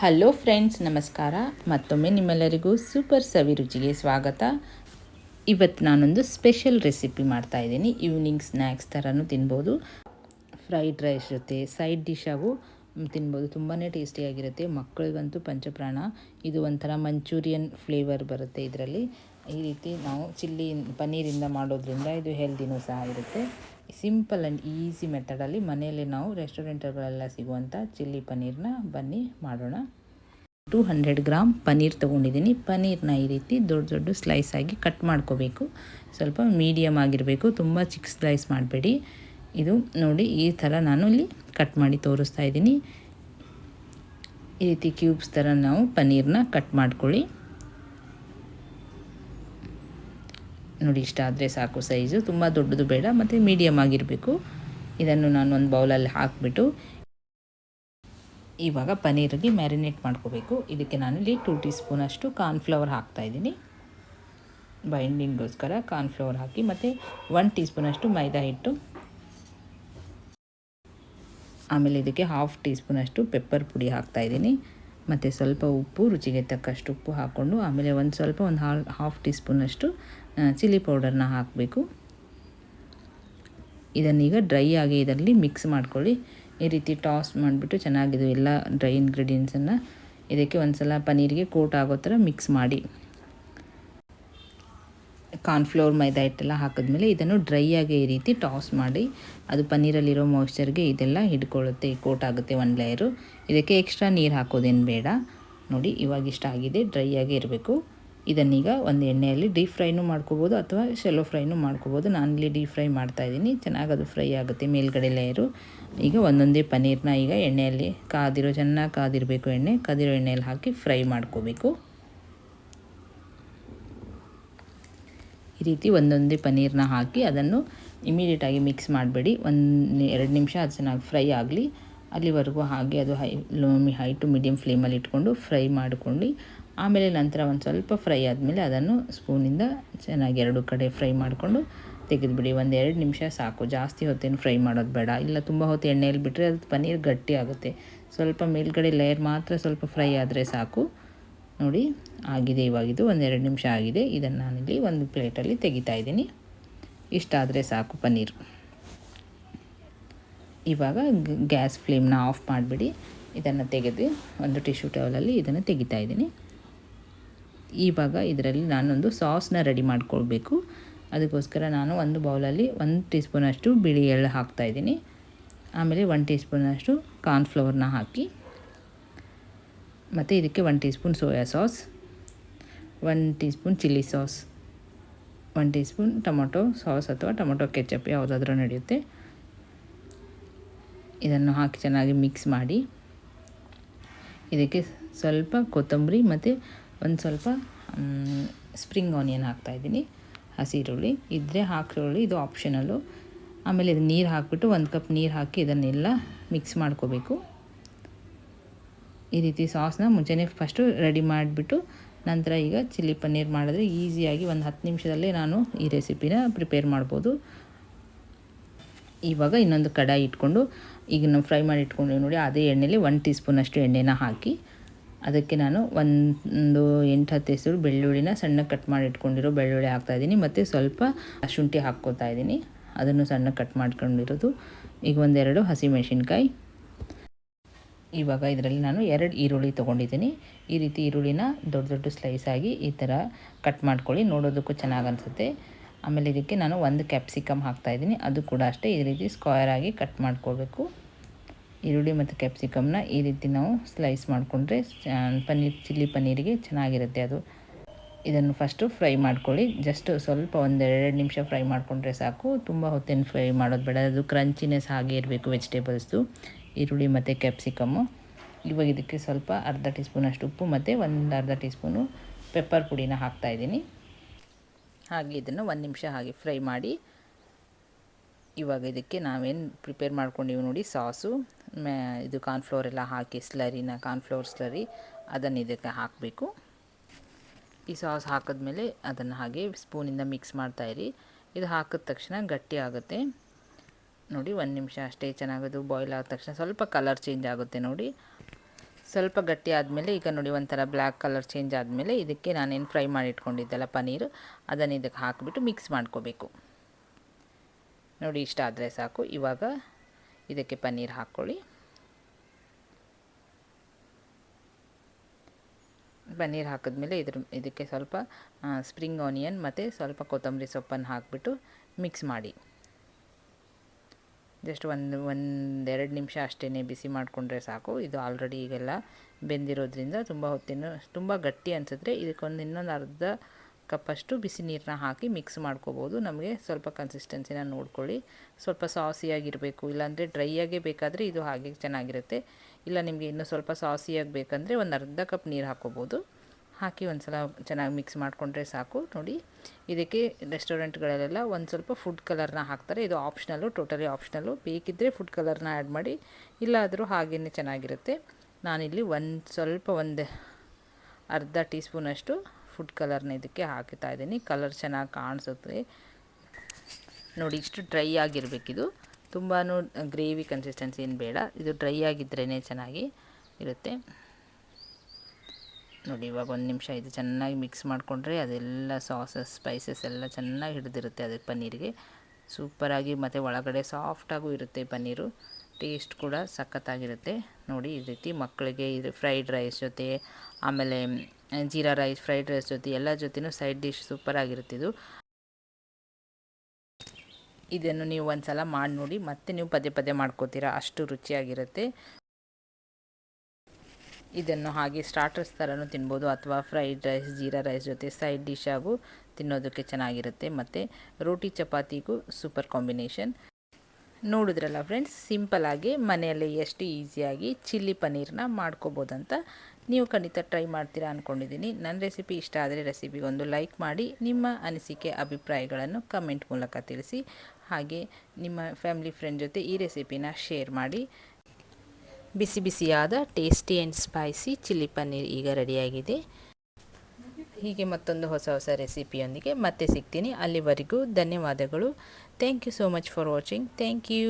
Hello friends ನಮಸ್ಕಾರ. ಮತ್ತೊಮ್ಮೆ ನಿಮ್ಮೆಲ್ಲರಿಗೂ ಸೂಪರ್ ಸವಿ ರುಚಿಗೆ ಸ್ವಾಗತ. ಇವತ್ತು ನಾನೊಂದು ಸ್ಪೆಷಲ್ ರೆಸಿಪಿ ಮಾಡ್ತಾ ಇದ್ದೀನಿ. ಈವ್ನಿಂಗ್ ಸ್ನ್ಯಾಕ್ಸ್ ಥರನೂ ತಿನ್ಬೋದು. ಫ್ರೈಡ್ ರೈಸ್ ಜೊತೆ ಸೈಡ್ ಡಿಶಾಗೂ ತಿನ್ಬೋದು. ತುಂಬಾ ಟೇಸ್ಟಿಯಾಗಿರುತ್ತೆ ಮಕ್ಕಳಿಗಂತೂ ಪಂಚಪ್ರಾಣ. ಇದು ಒಂಥರ ಮಂಚೂರಿಯನ್ ಫ್ಲೇವರ್ ಬರುತ್ತೆ ಇದರಲ್ಲಿ. ಈ ರೀತಿ ನಾವು ಚಿಲ್ಲಿ ಪನ್ನೀರಿಂದ ಮಾಡೋದ್ರಿಂದ ಇದು ಹೆಲ್ದಿನೂ ಸಹ ಇರುತ್ತೆ. ಸಿಂಪಲ್ ಆ್ಯಂಡ್ ಈಸಿ ಮೆಥಡಲ್ಲಿ ಮನೆಯಲ್ಲೇ ನಾವು ರೆಸ್ಟೋರೆಂಟ್ಗಳೆಲ್ಲ ಸಿಗುವಂಥ ಚಿಲ್ಲಿ ಪನ್ನೀರ್ನ ಬನ್ನಿ ಮಾಡೋಣ. ಟೂ ಹಂಡ್ರೆಡ್ ಗ್ರಾಮ್ ಪನ್ನೀರ್ ತೊಗೊಂಡಿದ್ದೀನಿ. ಪನ್ನೀರ್ನ ಈ ರೀತಿ ದೊಡ್ಡ ದೊಡ್ಡ ಸ್ಲೈಸ್ ಆಗಿ ಕಟ್ ಮಾಡ್ಕೋಬೇಕು. ಸ್ವಲ್ಪ ಮೀಡಿಯಮ್ ಆಗಿರಬೇಕು. ತುಂಬ ಚಿಕ್ಕ ಸ್ಲೈಸ್ ಮಾಡಬೇಡಿ. ಇದು ನೋಡಿ ಈ ಥರ ನಾನು ಇಲ್ಲಿ ಕಟ್ ಮಾಡಿ ತೋರಿಸ್ತಾ ಇದ್ದೀನಿ. ಈ ರೀತಿ ಕ್ಯೂಬ್ಸ್ ಥರ ನಾವು ಪನ್ನೀರ್ನ ಕಟ್ ಮಾಡ್ಕೊಳ್ಳಿ. ನೋಡಿ ಇಷ್ಟ ಆದರೆ ಸಾಕು ಸೈಜು ತುಂಬ ದೊಡ್ಡದು ಬೇಡ, ಮತ್ತು ಮೀಡಿಯಮ್ ಆಗಿರಬೇಕು. ಇದನ್ನು ನಾನು ಒಂದು ಬೌಲಲ್ಲಿ ಹಾಕಿಬಿಟ್ಟು ಇವಾಗ ಪನ್ನೀರಿಗೆ ಮ್ಯಾರಿನೇಟ್ ಮಾಡ್ಕೋಬೇಕು. ಇದಕ್ಕೆ ನಾನಿಲ್ಲಿ ಟೂ ಟೀ ಸ್ಪೂನಷ್ಟು ಕಾರ್ನ್ಫ್ಲವರ್ ಹಾಕ್ತಾಯಿದ್ದೀನಿ ಬೈಂಡಿಂಗ್ಗೋಸ್ಕರ ಕಾರ್ನ್ಫ್ಲವರ್ ಹಾಕಿ, ಮತ್ತು ಒನ್ ಟೀ ಸ್ಪೂನಷ್ಟು ಮೈದಾ ಹಿಟ್ಟು. ಆಮೇಲೆ ಇದಕ್ಕೆ ಹಾಫ್ ಟೀ ಸ್ಪೂನಷ್ಟು ಪೆಪ್ಪರ್ ಪುಡಿ ಹಾಕ್ತಾಯಿದ್ದೀನಿ ಮತ್ತು ಸ್ವಲ್ಪ ಉಪ್ಪು, ರುಚಿಗೆ ತಕ್ಕಷ್ಟು ಉಪ್ಪು ಹಾಕ್ಕೊಂಡು, ಆಮೇಲೆ ಒಂದು ಸ್ವಲ್ಪ, ಒಂದು ಹಾಲ್ ಹಾಫ್ ಟೀ ಸ್ಪೂನಷ್ಟು ಚಿಲ್ಲಿ ಪೌಡರ್ನ ಹಾಕಬೇಕು. ಇದನ್ನೀಗ ಡ್ರೈ ಆಗಿ ಇದರಲ್ಲಿ ಮಿಕ್ಸ್ ಮಾಡ್ಕೊಳ್ಳಿ. ಈ ರೀತಿ ಟಾಸ್ ಮಾಡಿಬಿಟ್ಟು ಚೆನ್ನಾಗಿದೆ ಎಲ್ಲ ಡ್ರೈ ಇಂಗ್ರೀಡಿಯೆಂಟ್ಸನ್ನು ಇದಕ್ಕೆ ಒಂದು ಸಲ ಪನ್ನೀರಿಗೆ ಕೋಟ್ ಆಗೋ ಥರ ಮಿಕ್ಸ್ ಮಾಡಿ. ಕಾರ್ನ್ಫ್ಲೋರ್ ಮೈದಾ ಹಿಟ್ಟೆಲ್ಲ ಹಾಕಿದ್ಮೇಲೆ ಇದನ್ನು ಡ್ರೈ ಆಗಿ ಈ ರೀತಿ ಟಾಸ್ ಮಾಡಿ, ಅದು ಪನ್ನೀರಲ್ಲಿರೋ ಮಾಯ್ಶ್ಚರ್ಗೆ ಇದೆಲ್ಲ ಹಿಡ್ಕೊಳ್ಳುತ್ತೆ ಕೋಟ್ ಆಗುತ್ತೆ ಒಂದು ಲೇಯರು ಇದಕ್ಕೆ ಎಕ್ಸ್ಟ್ರಾ ನೀರು ಹಾಕೋದೇನು ಬೇಡ. ನೋಡಿ ಇವಾಗ ಇಷ್ಟ ಆಗಿದೆ ಡ್ರೈ ಆಗಿ ಇರಬೇಕು. ಇದನ್ನೀಗ ಒಂದು ಎಣ್ಣೆಯಲ್ಲಿ ಡೀಪ್ ಫ್ರೈನೂ ಮಾಡ್ಕೋಬೋದು ಅಥವಾ ಶೆಲೋ ಫ್ರೈನೂ ಮಾಡ್ಕೋಬೋದು. ಇಲ್ಲಿ ಡೀಪ್ ಫ್ರೈ ಮಾಡ್ತಾಯಿದ್ದೀನಿ ಚೆನ್ನಾಗಿ ಅದು ಫ್ರೈ ಆಗುತ್ತೆ. ಮೇಲ್ಗಡೆ ಲೇಯರು ಈಗ ಒಂದೊಂದೇ ಪನೀರ್ನ ಈಗ ಎಣ್ಣೆಯಲ್ಲಿ ಕಾದಿರೋ, ಚೆನ್ನಾಗಿ ಕಾದಿರಬೇಕು ಎಣ್ಣೆ, ಕಾದಿರೋ ಎಣ್ಣೆಯಲ್ಲಿ ಹಾಕಿ ಫ್ರೈ ಮಾಡ್ಕೋಬೇಕು. ಈ ರೀತಿ ಒಂದೊಂದೇ ಪನೀರ್ನ ಹಾಕಿ ಅದನ್ನು ಇಮಿಡಿಯೇಟಾಗಿ ಮಿಕ್ಸ್ ಮಾಡಬೇಡಿ. ಒಂದು, ಎರಡು ನಿಮಿಷ ಅದು ಚೆನ್ನಾಗಿ ಫ್ರೈ ಆಗಲಿ. ಅಲ್ಲಿವರೆಗೂ ಹಾಗೆ ಅದು high, low high to medium ಫ್ಲೇಮಲ್ಲಿ ಇಟ್ಕೊಂಡು ಫ್ರೈ ಮಾಡ್ಕೊಂಡು ಆಮೇಲೆ ನಂತರ ಒಂದು ಸ್ವಲ್ಪ ಫ್ರೈ ಆದಮೇಲೆ ಅದನ್ನು ಸ್ಪೂನಿಂದ ಚೆನ್ನಾಗಿ ಎರಡು ಕಡೆ ಫ್ರೈ ಮಾಡಿಕೊಂಡು ತೆಗೆದುಬಿಡಿ ಒಂದು ಎರಡು ನಿಮಿಷ ಸಾಕು. ಜಾಸ್ತಿ ಹೊತ್ತೇನು ಫ್ರೈ ಮಾಡೋದು ಬೇಡ. ಇಲ್ಲ, ತುಂಬ ಹೊತ್ತು ಎಣ್ಣೆಯಲ್ಲಿ ಬಿಟ್ಟರೆ ಅದು ಪನ್ನೀರ್ ಗಟ್ಟಿ ಆಗುತ್ತೆ. ಸ್ವಲ್ಪ ಮೇಲ್ಗಡೆ ಲೇಯರ್ ಮಾತ್ರ ಸ್ವಲ್ಪ ಫ್ರೈ ಆದರೆ ಸಾಕು. ನೋಡಿ, ಆಗಿದೆ, ಇವಾಗಿದು. ಎರಡು ನಿಮಿಷ ಆಗಿದೆ. ಇದನ್ನು ನಾನಿಲ್ಲಿ ಒಂದು ಪ್ಲೇಟಲ್ಲಿ ತೆಗಿತಾ ಇದ್ದೀನಿ. ಇಷ್ಟ ಆದರೆ ಸಾಕು ಪನ್ನೀರ್. ಇವಾಗ ಗ್ಯಾಸ್ ಫ್ಲೇಮ್ನ ಆಫ್ ಮಾಡಿಬಿಡಿ. ಇದನ್ನು ತೆಗೆದು ಒಂದು ಟಿಶ್ಯೂ ಟವಲಲ್ಲಿ ಇದನ್ನು ತೆಗಿತಾ ಇದ್ದೀನಿ. ಇವಾಗ ಇದರಲ್ಲಿ ನಾನೊಂದು ಸಾಸ್ನ ರೆಡಿ ಮಾಡ್ಕೊಳ್ಬೇಕು. ಅದಕ್ಕೋಸ್ಕರ ನಾನು ಒಂದು ಬೌಲಲ್ಲಿ ಒಂದು ಟೀ ಸ್ಪೂನಷ್ಟು ಬಿಳಿ ಎಳ್ಳು ಹಾಕ್ತಾಯಿದ್ದೀನಿ ಆಮೇಲೆ ಒನ್ ಟೀ ಸ್ಪೂನಷ್ಟು ಕಾರ್ನ್ಫ್ಲವರ್ನ ಹಾಕಿ, ಮತ್ತು ಇದಕ್ಕೆ one teaspoon soya sauce one teaspoon chilli sauce one teaspoon tomato sauce ಅಥವಾ ಟೊಮೊಟೊ ಕೆಚಪ್ ಯಾವುದಾದ್ರೂ ನಡೆಯುತ್ತೆ. ಇದನ್ನು ಹಾಕಿ ಚೆನ್ನಾಗಿ ಮಿಕ್ಸ್ ಮಾಡಿ, ಇದಕ್ಕೆ ಸ್ವಲ್ಪ ಕೊತ್ತಂಬರಿ ಮತ್ತು ಒಂದು ಸ್ವಲ್ಪ ಸ್ಪ್ರಿಂಗ್ ಆನಿಯನ್ ಹಾಕ್ತಾಯಿದ್ದೀನಿ ಹಸಿರುಳ್ಳಿ ಇದ್ದರೆ ಹಾಕಿರುಳ್ಳಿ, ಇದು ಆಪ್ಷನಲ್ಲು ಆಮೇಲೆ ಇದು ನೀರು ಹಾಕಿಬಿಟ್ಟು ಒಂದು ಕಪ್ ನೀರು ಹಾಕಿ ಇದನ್ನೆಲ್ಲ ಮಿಕ್ಸ್ ಮಾಡ್ಕೋಬೇಕು. ಈ ರೀತಿ ಸಾಸ್ನ ಮುಂಚೆನೇ ಫಸ್ಟು ರೆಡಿ ಮಾಡಿಬಿಟ್ಟು ನಂತರ ಈಗ ಚಿಲ್ಲಿ ಪನ್ನೀರ್ ಮಾಡಿದ್ರೆ ಈಸಿಯಾಗಿ ಒಂದು ಹತ್ತು ನಿಮಿಷದಲ್ಲೇ ನಾನು ಈ ರೆಸಿಪಿನ ಪ್ರಿಪೇರ್ ಮಾಡ್ಬೋದು. ಇವಾಗ ಇನ್ನೊಂದು ಕಡಾಯಿ ಇಟ್ಕೊಂಡು, ಈಗ ನಾವು ಫ್ರೈ ಮಾಡಿ ಇಟ್ಕೊಂಡು ನೋಡಿ, ಅದೇ ಎಣ್ಣೆಲಿ ಒನ್ ಟೀ ಸ್ಪೂನಷ್ಟು ಎಣ್ಣೆನ ಹಾಕಿ ಅದಕ್ಕೆ ನಾನು ಒಂದು ಎಂಟು ಹತ್ತು ಹೆಸರು ಬೆಳ್ಳುಳ್ಳಿನ ಸಣ್ಣ ಕಟ್ ಮಾಡಿ ಇಟ್ಕೊಂಡಿರೋ ಬೆಳ್ಳುಳ್ಳಿ ಹಾಕ್ತಾಯಿದ್ದೀನಿ ಮತ್ತು ಸ್ವಲ್ಪ ಶುಂಠಿ ಹಾಕ್ಕೋತಾ ಇದ್ದೀನಿ. ಅದನ್ನು ಸಣ್ಣ ಕಟ್ ಮಾಡ್ಕೊಂಡಿರೋದು. ಈಗ ಒಂದೆರಡು ಹಸಿಮೆಣಸಿನ್ಕಾಯಿ. ಇವಾಗ ಇದರಲ್ಲಿ ನಾನು ಎರಡು ಈರುಳ್ಳಿ ತೊಗೊಂಡಿದ್ದೀನಿ. ಈ ರೀತಿ ಈರುಳ್ಳಿನ ದೊಡ್ಡ ದೊಡ್ಡ ಸ್ಲೈಸ್ ಆಗಿ ಈ ಥರ ಕಟ್ ಮಾಡ್ಕೊಳ್ಳಿ. ನೋಡೋದಕ್ಕೂ ಚೆನ್ನಾಗಿ ಅನಿಸುತ್ತೆ. ಆಮೇಲೆ ಇದಕ್ಕೆ ನಾನು ಒಂದು ಕ್ಯಾಪ್ಸಿಕಮ್ ಹಾಕ್ತಾಯಿದ್ದೀನಿ ಅದು ಕೂಡ ಅಷ್ಟೇ. ಈ ರೀತಿ ಸ್ಕ್ವಯರ್ ಆಗಿ ಕಟ್ ಮಾಡ್ಕೊಳ್ಬೇಕು. ಈರುಳ್ಳಿ ಮತ್ತು ಕ್ಯಾಪ್ಸಿಕಮ್ನ ಈ ರೀತಿ ನಾವು ಸ್ಲೈಸ್ ಮಾಡಿಕೊಂಡ್ರೆ ಪನ್ನೀರ್, ಚಿಲ್ಲಿ ಪನ್ನೀರಿಗೆ ಚೆನ್ನಾಗಿರುತ್ತೆ ಅದು. ಇದನ್ನು ಫಸ್ಟು ಫ್ರೈ ಮಾಡ್ಕೊಳ್ಳಿ. ಜಸ್ಟ್ ಸ್ವಲ್ಪ ಒಂದೆರಡು ನಿಮಿಷ ಫ್ರೈ ಮಾಡಿಕೊಂಡ್ರೆ ಸಾಕು. ತುಂಬ ಹೊತ್ತೇನು ಫ್ರೈ ಮಾಡೋದು ಬೇಡ. ಅದು ಕ್ರಂಚಿನೆಸ್ ಹಾಗೆ ಇರಬೇಕು ವೆಜಿಟೇಬಲ್ಸ್ದು. ಈರುಳ್ಳಿ ಮತ್ತು ಕ್ಯಾಪ್ಸಿಕಮ್ಮು. ಇವಾಗ ಇದಕ್ಕೆ ಸ್ವಲ್ಪ ಅರ್ಧ ಟೀ ಸ್ಪೂನಷ್ಟು ಉಪ್ಪು ಮತ್ತು ಒಂದು ಅರ್ಧ ಟೀ ಸ್ಪೂನು ಪೆಪ್ಪರ್ ಪುಡಿನ ಹಾಕ್ತಾಯಿದ್ದೀನಿ ಹಾಗೆ ಇದನ್ನು ಒಂದು ನಿಮಿಷ ಹಾಗೆ ಫ್ರೈ ಮಾಡಿ ಇವಾಗ ಇದಕ್ಕೆ ನಾವೇನು ಪ್ರಿಪೇರ್ ಮಾಡ್ಕೊಂಡಿವಿ ನೋಡಿ ಸಾಸು ಮ್ಯಾ ಇದು ಕಾರ್ನ್ಫ್ಲೋರ್ ಎಲ್ಲ ಹಾಕಿ ಸ್ಲರಿನ ಕಾರ್ನ್ಫ್ಲೋರ್ ಸ್ಲರಿ ಅದನ್ನು ಇದಕ್ಕೆ ಹಾಕಬೇಕು. ಈ ಸಾಸ್ ಹಾಕಿದ್ಮೇಲೆ ಅದನ್ನು ಹಾಗೆ ಸ್ಪೂನಿಂದ ಮಿಕ್ಸ್ ಮಾಡ್ತಾಯಿರಿ ಇದು ಹಾಕಿದ ತಕ್ಷಣ ಗಟ್ಟಿ ಆಗುತ್ತೆ. ನೋಡಿ ಒಂದು ನಿಮಿಷ ಅಷ್ಟೇ ಚೆನ್ನಾಗದು ಬಾಯ್ಲ್ ಆದ ತಕ್ಷಣ ಸ್ವಲ್ಪ ಕಲರ್ ಚೇಂಜ್ ಆಗುತ್ತೆ ನೋಡಿ. ಸ್ವಲ್ಪ ಗಟ್ಟಿ ಆದಮೇಲೆ ಈಗ ನೋಡಿ ಒಂಥರ ಬ್ಲ್ಯಾಕ್ ಕಲರ್ ಚೇಂಜ್ ಆದಮೇಲೆ ಇದಕ್ಕೆ ನಾನೇನು ಫ್ರೈ ಮಾಡಿ ಇಟ್ಕೊಂಡಿದ್ದೆಲ್ಲ ಪನ್ನೀರು ಅದನ್ನು ಇದಕ್ಕೆ ಹಾಕಿಬಿಟ್ಟು ಮಿಕ್ಸ್ ಮಾಡ್ಕೋಬೇಕು. ನೋಡಿ ಇಷ್ಟ ಆದರೆ ಸಾಕು. ಇವಾಗ ಇದಕ್ಕೆ ಪನ್ನೀರ್ ಹಾಕ್ಕೊಳ್ಳಿ. ಪನ್ನೀರ್ ಹಾಕಿದ್ಮೇಲೆ ಇದ್ರ ಇದಕ್ಕೆ ಸ್ವಲ್ಪ ಸ್ಪ್ರಿಂಗ್ ಆನಿಯನ್ ಮತ್ತು ಸ್ವಲ್ಪ ಕೊತ್ತಂಬರಿ ಸೊಪ್ಪನ್ನು ಹಾಕಿಬಿಟ್ಟು ಮಿಕ್ಸ್ ಮಾಡಿ. ಜಸ್ಟ್ ಒಂದು, ಒಂದೆರಡು ನಿಮಿಷ ಅಷ್ಟೇ ಬಿಸಿ ಮಾಡಿಕೊಂಡ್ರೆ ಸಾಕು. ಇದು ಆಲ್ರೆಡಿ ಈಗೆಲ್ಲ ಬೆಂದಿರೋದ್ರಿಂದ ತುಂಬ ಹೊತ್ತಿನ, ತುಂಬ ಗಟ್ಟಿ ಅನಿಸಿದ್ರೆ ಇದಕ್ಕೊಂದು ಇನ್ನೊಂದು ಅರ್ಧ ಕಪ್ಪಷ್ಟು ಬಿಸಿ ನೀರನ್ನ ಹಾಕಿ ಮಿಕ್ಸ್ ಮಾಡ್ಕೋಬೋದು. ನಮಗೆ ಸ್ವಲ್ಪ ಕನ್ಸಿಸ್ಟೆನ್ಸಿನ ನೋಡ್ಕೊಳ್ಳಿ. ಸ್ವಲ್ಪ ಸಾಸಿಯಾಗಿರಬೇಕು, ಇಲ್ಲಾಂದರೆ ಡ್ರೈ ಆಗೇ ಬೇಕಾದರೆ ಇದು ಹಾಗೆ ಚೆನ್ನಾಗಿರುತ್ತೆ. ಇಲ್ಲ ನಿಮಗೆ ಇನ್ನೂ ಸ್ವಲ್ಪ ಸಾಸಿಯಾಗಿ ಬೇಕಂದರೆ ಒಂದು ಅರ್ಧ ಕಪ್ ನೀರು ಹಾಕ್ಕೋಬೋದು ಹಾಕಿ ಒಂದು ಸಲ ಚೆನ್ನಾಗಿ ಮಿಕ್ಸ್ ಮಾಡಿಕೊಂಡ್ರೆ ಸಾಕು. ನೋಡಿ, ಇದಕ್ಕೆ ರೆಸ್ಟೋರೆಂಟ್ಗಳಲ್ಲೆಲ್ಲ ಒಂದು ಸ್ವಲ್ಪ ಫುಡ್ ಕಲರ್ನ ಹಾಕ್ತಾರೆ. ಇದು ಆಪ್ಷನಲ್ಲು ಟೋಟಲಿ ಆಪ್ಷನಲ್ಲು ಬೇಕಿದ್ದರೆ ಫುಡ್ ಕಲರ್ನ ಆ್ಯಡ್ ಮಾಡಿ, ಇಲ್ಲಾದರೂ ಹಾಗೇ ಚೆನ್ನಾಗಿರುತ್ತೆ. ನಾನಿಲ್ಲಿ ಒಂದು ಸ್ವಲ್ಪ ಒಂದು ಅರ್ಧ ಟೀ ಸ್ಪೂನಷ್ಟು ಫುಡ್ ಕಲರ್ನ ಇದಕ್ಕೆ ಹಾಕ್ತಾ ಇದ್ದೀನಿ. ಕಲರ್ ಚೆನ್ನಾಗಿ ಕಾಣಿಸುತ್ತೆ. ನೋಡಿ, ಇಷ್ಟು ಡ್ರೈ ಆಗಿರಬೇಕಿದು. ತುಂಬಾ ಗ್ರೇವಿ ಕನ್ಸಿಸ್ಟೆನ್ಸಿ ಏನು ಬೇಡ. ಇದು ಡ್ರೈ ಆಗಿದ್ರೇ ಚೆನ್ನಾಗಿ ಇರುತ್ತೆ. ನೋಡಿ, ಇವಾಗ ಒಂದು ನಿಮಿಷ ಇದು ಚೆನ್ನಾಗಿ ಮಿಕ್ಸ್ ಮಾಡಿಕೊಂಡ್ರೆ ಅದೆಲ್ಲ ಸಾಸಸ್ ಸ್ಪೈಸಸ್ ಎಲ್ಲ ಚೆನ್ನಾಗಿ ಹಿಡಿದಿರುತ್ತೆ ಅದಕ್ಕೆ ಪನ್ನೀರಿಗೆ. ಸೂಪರಾಗಿ ಮತ್ತು ಒಳಗಡೆ ಸಾಫ್ಟಾಗೂ ಇರುತ್ತೆ ಪನ್ನೀರು. ಟೇಸ್ಟ್ ಕೂಡ ಸಖತ್ತಾಗಿರುತ್ತೆ. ನೋಡಿ, ಈ ರೀತಿ ಮಕ್ಕಳಿಗೆ ಇದು ಫ್ರೈಡ್ ರೈಸ್ ಜೊತೆ, ಆಮೇಲೆ ಜೀರಾ ರೈಸ್ ಫ್ರೈಡ್ ರೈಸ್ ಜೊತೆ ಎಲ್ಲ ಜೊತೆನೂ ಸೈಡ್ ಡಿಶ್ ಸೂಪರ್ ಇದು. ಇದನ್ನು ನೀವು ಒಂದು ಸಲ ಮಾಡಿ ನೋಡಿ, ಮತ್ತೆ ನೀವು ಪದೇ ಪದೇ ಮಾಡ್ಕೋತೀರಾ, ಅಷ್ಟು ರುಚಿಯಾಗಿರುತ್ತೆ. ಇದನ್ನು ಹಾಗೆ ಸ್ಟಾರ್ಟರ್ಸ್ ಥರನೂ ತಿನ್ಬೋದು, ಅಥವಾ ಫ್ರೈಡ್ ರೈಸ್ ಜೀರಾ ರೈಸ್ ಜೊತೆ ಸೈಡ್ ಡಿಶ್ ಆಗು ತಿನ್ನೋದಕ್ಕೆ ಚೆನ್ನಾಗಿರುತ್ತೆ, ಮತ್ತು ರೋಟಿ ಚಪಾತಿಗೂ ಸೂಪರ್ ಕಾಂಬಿನೇಷನ್ ನೋಡಿದ್ರಲ್ಲ ಫ್ರೆಂಡ್ಸ್ ಸಿಂಪಲಾಗಿ ಮನೆಯಲ್ಲಿ ಎಷ್ಟು ಈಸಿಯಾಗಿ ಚಿಲ್ಲಿ ಪನ್ನೀರ್ನ ಮಾಡ್ಕೋಬೋದಂತ ನೀವು ಖಂಡಿತ ಟ್ರೈ ಮಾಡ್ತೀರಾ ಅಂದ್ಕೊಂಡಿದ್ದೀನಿ ನನ್ನ ರೆಸಿಪಿ ಇಷ್ಟ ಆದರೆ ರೆಸಿಪಿಗೊಂದು ಲೈಕ್ ಮಾಡಿ, ನಿಮ್ಮ ಅನಿಸಿಕೆ, ಅಭಿಪ್ರಾಯಗಳನ್ನು ಕಮೆಂಟ್ ಮೂಲಕ ತಿಳಿಸಿ, ಹಾಗೆ ನಿಮ್ಮ ಫ್ಯಾಮಿಲಿ ಫ್ರೆಂಡ್ ಜೊತೆ ಈ ರೆಸಿಪಿನ ಶೇರ್ ಮಾಡಿ. ಬಿಸಿ ಬಿಸಿಯಾದ tasty and spicy chilli paneer ಈಗ ರೆಡಿಯಾಗಿದೆ. ಹೀಗೆ ಮತ್ತೊಂದು ಹೊಸ ಹೊಸ ರೆಸಿಪಿಯೊಂದಿಗೆ ಮತ್ತೆ ಸಿಗ್ತೀನಿ. ಅಲ್ಲಿವರೆಗೂ ಧನ್ಯವಾದಗಳು. Thank you so much for watching. Thank you.